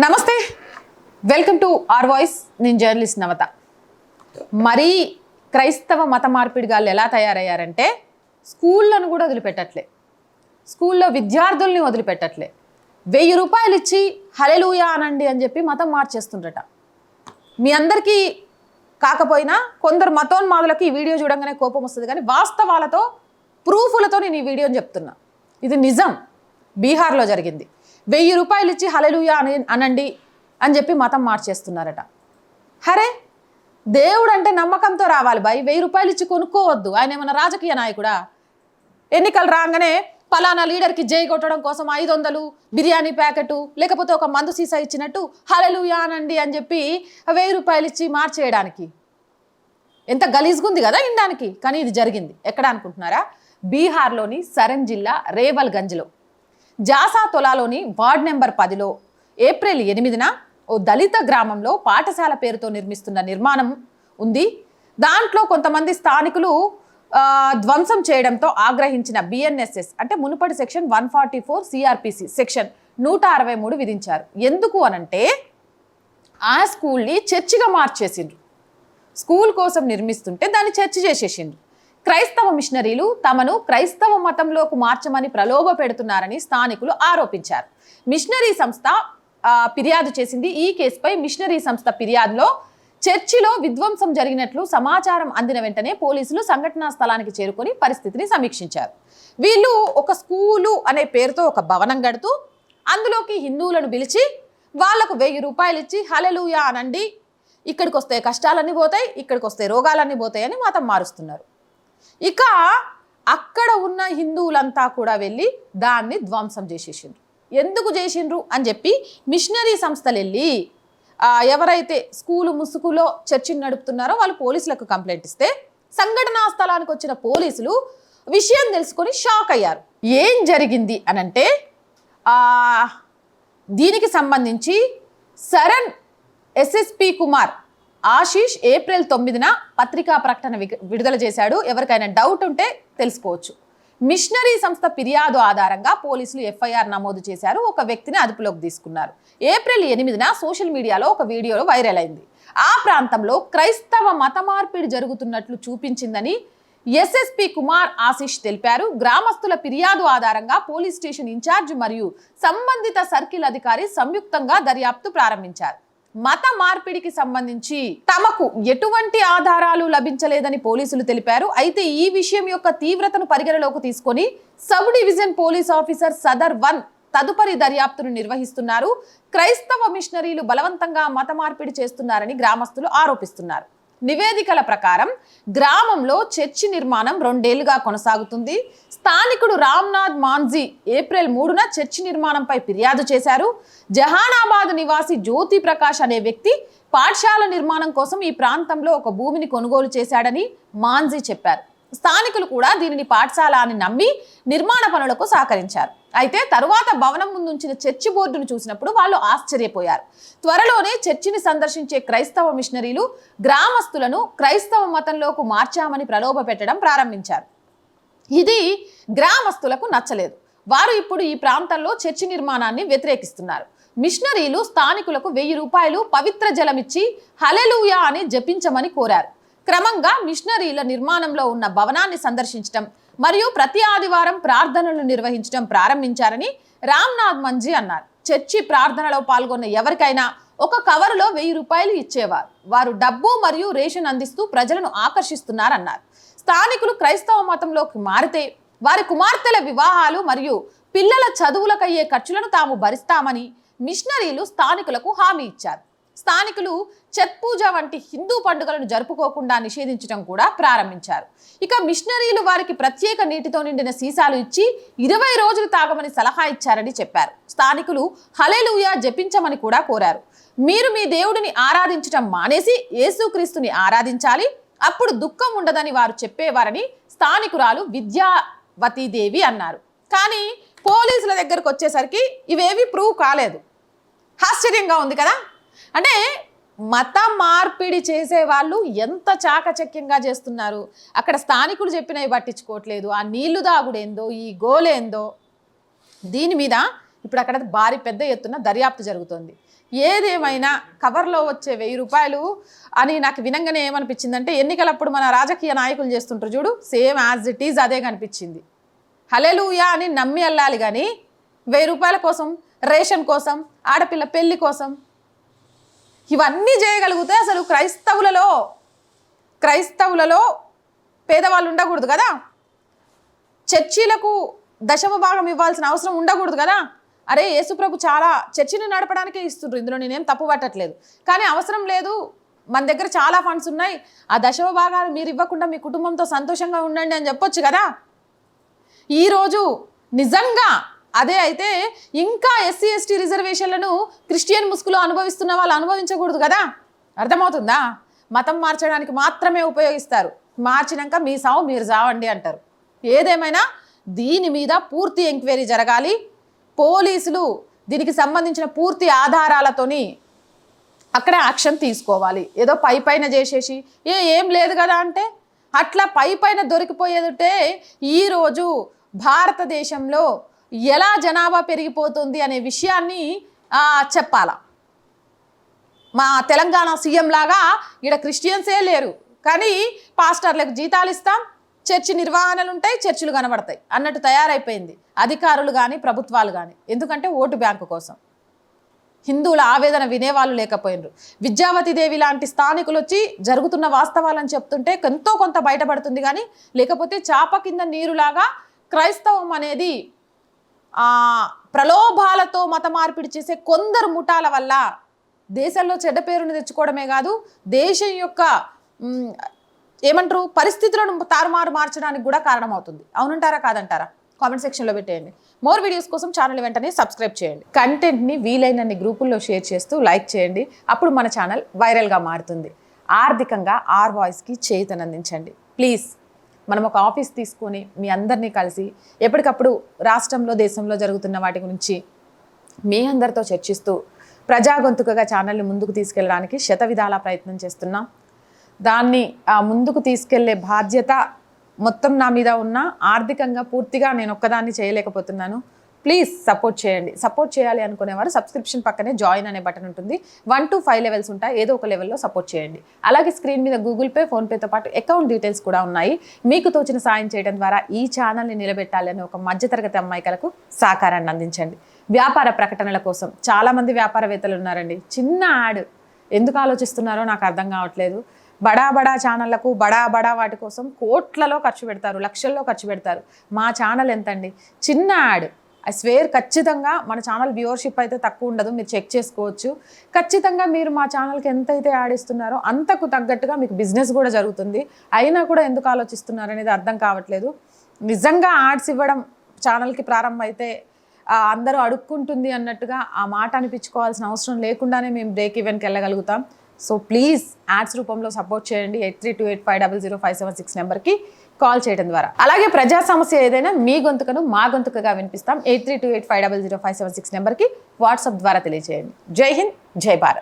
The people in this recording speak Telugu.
నమస్తే. వెల్కమ్ టు ఆర్ వాయిస్ నేను జర్నలిస్ట్ నవత. మరీ క్రైస్తవ మత మార్పిడిగాళ్ళు ఎలా తయారయ్యారంటే స్కూళ్ళను కూడా వదిలిపెట్టట్లే. స్కూల్లో విద్యార్థుల్ని వదిలిపెట్టట్లే. వెయ్యి రూపాయలు ఇచ్చి హలెలుయా అనండి అని చెప్పి మతం మార్చేస్తుండట మీ అందరికీ కాకపోయినా కొందరు మతోన్మాదులకు ఈ వీడియో చూడంగానే కోపం వస్తుంది. కానీ వాస్తవాలతో ప్రూఫ్లతో నేను ఈ వీడియోని చెప్తున్నా. ఇది నిజం. బీహార్లో జరిగింది. వెయ్యి రూపాయలు ఇచ్చి హలెలుయా అని అనండి అని చెప్పి మతం మార్చేస్తున్నారట. హరే దేవుడు అంటే నమ్మకంతో రావాలి బాయ్. వెయ్యి రూపాయలు ఇచ్చి కొనుక్కోవద్దు. ఆయన ఏమైనా రాజకీయ నాయకుడా? ఎన్నికలు రాగానే పలానా లీడర్కి జై కొట్టడం కోసం ఐదు వందలు బిర్యానీ ప్యాకెట్ లేకపోతే ఒక మందు సీసా ఇచ్చినట్టు హలలుయా అనండి అని చెప్పి వెయ్యి రూపాయలు ఇచ్చి మార్చేయడానికి. ఎంత గలీజ్గుంది కదా ఇండానికి కానీ ఇది జరిగింది. ఎక్కడ అనుకుంటున్నారా? బీహార్లోని సరన్ జిల్లా రేవల్గంజ్లో. జాసా తొలాలోని వార్డ్ నెంబర్ పదిలో ఏప్రిల్ ఎనిమిదిన ఓ దళిత గ్రామంలో పాఠశాల పేరుతో నిర్మిస్తున్న నిర్మాణం ఉంది. దాంట్లో కొంతమంది స్థానికులు ధ్వంసం చేయడంతో ఆగ్రహించిన బిఎన్ఎస్ఎస్ అంటే మునుపటి section one forty four CrPC section నూట అరవై మూడు విధించారు. ఎందుకు అనంటే ఆ స్కూల్ని చర్చిగా మార్చేసిండ్రు. స్కూల్ కోసం నిర్మిస్తుంటే దాన్ని చర్చి చేసేసిండ్రు. క్రైస్తవ మిషనరీలు తమను క్రైస్తవ మతంలోకి మార్చమని ప్రలోభ పెడుతున్నారని స్థానికులు ఆరోపించారు. మిషనరీ సంస్థ ఫిర్యాదు చేసింది. ఈ కేసుపై మిషనరీ సంస్థ ఫిర్యాదులో చర్చిలో విధ్వంసం జరిగినట్లు సమాచారం అందిన వెంటనే పోలీసులు సంఘటనా స్థలానికి చేరుకొని పరిస్థితిని సమీక్షించారు. వీళ్ళు ఒక స్కూలు అనే పేరుతో ఒక భవనం కడుతూ అందులోకి హిందువులను పిలిచి వాళ్ళకు వెయ్యి రూపాయలు ఇచ్చి హలెలుయా అనండి. ఇక్కడికి వస్తే కష్టాలన్నీ పోతాయి ఇక్కడికి వస్తే రోగాలన్నీ పోతాయని మాతం మారుస్తున్నారు. ఇక అక్కడ ఉన్న హిందువులంతా కూడా వెళ్ళి దాన్ని ధ్వంసం చేసేసిండ్రు. ఎందుకు చేసిండ్రు అని చెప్పి మిషనరీ సంస్థలు వెళ్ళి ఎవరైతే స్కూలు ముసుగులో చర్చిని నడుపుతున్నారో వాళ్ళు పోలీసులకు కంప్లైంట్ ఇస్తే సంఘటనా స్థలానికి వచ్చిన పోలీసులు విషయం తెలుసుకొని షాక్ అయ్యారు. ఏం జరిగింది అనంటే అంటే దీనికి సంబంధించి సరణ్ ఎస్ఎస్పి కుమార్ ఆశీష్ ఏప్రిల్ తొమ్మిదిన పత్రికా ప్రకటన విడుదల చేశాడు. ఎవరికైనా డౌట్ ఉంటే తెలుసుకోవచ్చు. మిషనరీ సంస్థ ఫిర్యాదు ఆధారంగా పోలీసులు ఎఫ్ఐఆర్ నమోదు చేశారు. ఒక వ్యక్తిని అదుపులోకి తీసుకున్నారు. ఏప్రిల్ ఎనిమిదిన సోషల్ మీడియాలో ఒక వీడియోలో వైరల్ అయింది. ఆ ప్రాంతంలో క్రైస్తవ మత మార్పిడి జరుగుతున్నట్లు చూపించిందని ఎస్ఎస్పి కుమార్ ఆశీష్ తెలిపారు. గ్రామస్తుల ఫిర్యాదు ఆధారంగా పోలీస్ స్టేషన్ ఇన్ఛార్జ్ మరియు సంబంధిత సర్కిల్ అధికారి సంయుక్తంగా దర్యాప్తు ప్రారంభించారు. మత మార్పిడికి సంబంధించి తమకు ఎటువంటి ఆధారాలు లభించలేదని పోలీసులు తెలిపారు. అయితే ఈ విషయం యొక్క తీవ్రతను పరిగణలోకి తీసుకొని sub division police officer Sadar one తదుపరి దర్యాప్తును నిర్వహిస్తున్నారు. క్రైస్తవ మిషనరీలు బలవంతంగా మత మార్పిడి చేస్తున్నారని గ్రామస్తులు ఆరోపిస్తున్నారు. నివేదికల ప్రకారం గ్రామంలో చర్చి నిర్మాణం రెండేళ్ళుగా కొనసాగుతుంది. స్థానికుడు రామ్నాథ్ మాన్జీ ఏప్రిల్ మూడున చర్చి నిర్మాణంపై ఫిర్యాదు చేశారు. జహానాబాద్ నివాసి జ్యోతి ప్రకాష్ అనే వ్యక్తి పాఠశాల నిర్మాణం కోసం ఈ ప్రాంతంలో ఒక భూమిని కొనుగోలు చేశాడని మాన్జీ చెప్పారు. స్థానికులు కూడా దీనిని పాఠశాల అని నమ్మి నిర్మాణ పనులకు సహకరించారు. అయితే తరువాత భవనం ముందుంచిన చర్చి బోర్డును చూసినప్పుడు వాళ్ళు ఆశ్చర్యపోయారు. త్వరలోనే చర్చిని సందర్శించే క్రైస్తవ మిషనరీలు గ్రామస్తులను క్రైస్తవ మతంలోకి మార్చామని ప్రలోభ పెట్టడం ప్రారంభించారు. ఇది గ్రామస్తులకు నచ్చలేదు. వారు ఇప్పుడు ఈ ప్రాంతంలో చర్చి నిర్మాణాన్ని వ్యతిరేకిస్తున్నారు. మిషనరీలు స్థానికులకు వెయ్యి రూపాయలు పవిత్ర జలమిచ్చి హలెలూయా అని జపించమని కోరారు. క్రమంగా మిషనరీల నిర్మాణంలో ఉన్న భవనాన్ని సందర్శించడం మరియు ప్రతి ఆదివారం ప్రార్థనలు నిర్వహించడం ప్రారంభించారని రామ్నాథ్ మంజీ అన్నారు. చర్చి ప్రార్థనలో పాల్గొన్న ఎవరికైనా ఒక కవరులో వెయ్యి రూపాయలు ఇచ్చేవారు. వారు డబ్బు మరియు రేషన్ అందిస్తూ ప్రజలను ఆకర్షిస్తున్నారన్నారు. స్థానికులు క్రైస్తవ మతంలోకి మారితే వారి కుమార్తెల వివాహాలు మరియు పిల్లల చదువులకయ్యే ఖర్చులను తాము భరిస్తామని మిషనరీలు స్థానికులకు హామీ ఇచ్చారు. స్థానికులు ఛత్ పూజ వంటి హిందూ పండుగలను జరుపుకోకుండా నిషేధించడం కూడా ప్రారంభించారు. ఇక మిషనరీలు వారికి ప్రత్యేక నీటితో నిండిన సీసాలు ఇచ్చి ఇరవై రోజులు తాగమని సలహా ఇచ్చారని చెప్పారు. స్థానికులు హలెలూయా జపించమని కూడా కోరారు. మీరు మీ దేవుడిని ఆరాధించటం మానేసి యేసుక్రీస్తుని ఆరాధించాలి. అప్పుడు దుఃఖం ఉండదని వారు చెప్పేవారని స్థానికురాలు విద్యావతీదేవి అన్నారు. కానీ పోలీసుల దగ్గరకు వచ్చేసరికి ఇవేవి ప్రూవ్ కాలేదు. ఆశ్చర్యంగా ఉంది కదా? అంటే మత మార్పిడి చేసే వాళ్ళు ఎంత చాకచక్యంగా చేస్తున్నారు? అక్కడ స్థానికులు చెప్పినవి పట్టించుకోవట్లేదు. ఆ నీళ్ళు దాగుడేందో ఈ గోలేందో? దీని మీద ఇప్పుడు అక్కడ భారీ పెద్ద ఎత్తున దర్యాప్తు జరుగుతోంది. ఏదేమైనా కవర్లో వచ్చే వెయ్యి రూపాయలు అని నాకు వినంగానే ఏమనిపించిందంటే ఎన్నికలప్పుడు మన రాజకీయ నాయకులు చేస్తుంటారు చూడు సేమ్ యాజ్ ఇట్ ఈజ్ అదే కనిపించింది. హలెలుయా అని నమ్మి వెళ్ళాలి కానీ వెయ్యి రూపాయల కోసం రేషన్ కోసం ఆడపిల్ల పెళ్ళి కోసం ఇవన్నీ చేయగలిగితే అసలు క్రైస్తవులలో క్రైస్తవులలో పేదవాళ్ళు ఉండకూడదు కదా? చర్చీలకు దశమ భాగం ఇవ్వాల్సిన అవసరం ఉండకూడదు కదా? అరే యేసుప్రభు చాలా చర్చిని నడపడానికే ఇస్తుండ్రు. ఇందులో నేనేం తప్పు పట్టట్లేదు. కానీ అవసరం లేదు. మన దగ్గర చాలా ఫండ్స్ ఉన్నాయి. ఆ దశమ భాగాలు మీరు ఇవ్వకుండా మీ కుటుంబంతో సంతోషంగా ఉండండి అని చెప్పొచ్చు కదా? ఈరోజు నిజంగా అదే అయితే ఇంకా ఎస్సీ ఎస్టీ రిజర్వేషన్లను క్రిస్టియన్ ముసుగులో అనుభవిస్తున్న వాళ్ళు అనుభవించకూడదు కదా? అర్థమవుతుందా? మతం మార్చడానికి మాత్రమే ఉపయోగిస్తారు. మార్చినాక మీ సావు మీరు చావండి అంటారు. ఏదేమైనా దీని మీద పూర్తి ఎంక్వైరీ జరగాలి. పోలీసులు దీనికి సంబంధించిన పూర్తి ఆధారాలతోని అక్కడ యాక్షన్ తీసుకోవాలి. ఏదో పై పైన చేసేసి ఏ ఏం లేదు కదా అంటే అట్లా పై పైన దొరికిపోయేదంటే ఈరోజు భారతదేశంలో ఎలా జనాభా పెరిగిపోతుంది అనే విషయాన్ని చెప్పాల చెప్పాలా? మా తెలంగాణ సీఎం లాగా ఇక్కడ క్రిస్టియన్సే లేరు. కానీ పాస్టర్లకు జీతాలు ఇస్తాం చర్చి నిర్వహణలు ఉంటాయి చర్చిలు కనబడతాయి అన్నట్టు తయారైపోయింది. అధికారులు కానీ ప్రభుత్వాలు కానీ ఎందుకంటే ఓటు బ్యాంకు కోసం. హిందువుల ఆవేదన వినేవాళ్ళు లేకపోయినరు. విద్యావతి దేవి లాంటి స్థానికులు వచ్చి జరుగుతున్న వాస్తవాలను చెప్తుంటే ఎంతో కొంత బయటపడుతుంది కానీ లేకపోతే చాప కింద నీరులాగా క్రైస్తవం అనేది ప్రలోభాలతో మత మార్పిడి చేసే కొందరు ముఠాల వల్ల దేశంలో చెడ్డ పేరును తెచ్చుకోవడమే కాదు దేశం యొక్క ఏమంటారు పరిస్థితులను తారుమారు మార్చడానికి కూడా కారణమవుతుంది. అవునంటారా కాదంటారా? కామెంట్ సెక్షన్లో పెట్టేయండి. మోర్ వీడియోస్ కోసం ఛానల్ వెంటనే సబ్స్క్రైబ్ చేయండి. కంటెంట్ని వీలైనన్ని గ్రూపుల్లో షేర్ చేస్తూ లైక్ చేయండి. అప్పుడు మన ఛానల్ వైరల్గా మారుతుంది. ఆర్థికంగా ఆర్ వాయిస్కి చేతనందించండి. ప్లీజ్. మనం ఒక ఆఫీస్ తీసుకొని మీ అందరినీ కలిసి ఎప్పటికప్పుడు రాష్ట్రంలో దేశంలో జరుగుతున్న వాటి గురించి మీ అందరితో చర్చిస్తూ ప్రజాగొంతుకగా ఛానల్ని ముందుకు తీసుకెళ్ళడానికి శత విధాలా ప్రయత్నం చేస్తున్నాం. దాన్ని ముందుకు తీసుకెళ్ళే బాధ్యత మొత్తం నా మీద ఉన్న ఆర్థికంగా పూర్తిగా నేను ఒక్కదాన్ని చేయలేకపోతున్నాను. ప్లీజ్ సపోర్ట్ చేయండి. సపోర్ట్ చేయాలి అనుకునేవారు సబ్స్క్రిప్షన్ పక్కనే జాయిన్ అనే బటన్ ఉంటుంది. వన్ టు ఫైవ్ లెవెల్స్ ఉంటాయి. ఏదో ఒక లెవెల్లో సపోర్ట్ చేయండి. అలాగే స్క్రీన్ మీద గూగుల్ పే ఫోన్పేతో పాటు అకౌంట్ డీటెయిల్స్ కూడా ఉన్నాయి. మీకు తోచిన సాయం చేయడం ద్వారా ఈ ఛానల్ని నిలబెట్టాలని ఒక మధ్యతరగతి అమ్మాయికలకు సహకారాన్ని అందించండి. వ్యాపార ప్రకటనల కోసం చాలామంది వ్యాపారవేత్తలు ఉన్నారండి. చిన్న యాడ్ ఎందుకు ఆలోచిస్తున్నారో నాకు అర్థం కావట్లేదు. బడా బడా ఛానళ్ళకు బడా బడా వాటి కోసం కోట్లలో ఖర్చు పెడతారు లక్షల్లో ఖర్చు పెడతారు. మా ఛానల్ ఎంతండి? చిన్న యాడ్ ఐ స్వేర్ ఖచ్చితంగా మన ఛానల్ వ్యూవర్షిప్ అయితే తక్కువ ఉండదు. మీరు చెక్ చేసుకోవచ్చు. ఖచ్చితంగా మీరు మా ఛానల్కి ఎంత అయితే యాడ్ ఇస్తున్నారో అంతకు తగ్గట్టుగా మీకు బిజినెస్ కూడా జరుగుతుంది. అయినా కూడా ఎందుకు ఆలోచిస్తున్నారు అనేది అర్థం కావట్లేదు. నిజంగా యాడ్స్ ఇవ్వడం ఛానల్కి ప్రారంభం అయితే అందరూ అడుక్కుంటుంది అన్నట్టుగా ఆ మాట అనిపించుకోవాల్సిన అవసరం లేకుండానే మేము బ్రేక్ ఈవెన్కి వెళ్ళగలుగుతాం. సో ప్లీజ్ యాడ్స్ రూపంలో సపోర్ట్ చేయండి. Eight three two eight five double zero five seven six నెంబర్కి కాల్ చేయడం ద్వారా. అలాగే ప్రజా సమస్య ఏదైనా మీ గొంతుకను మా గొంతుకగా వినిపిస్తాం. Eight three two eight five double zero five seven six నెంబర్కి వాట్సాప్ ద్వారా తెలియజేయండి. జై హింద్ జై భారత్.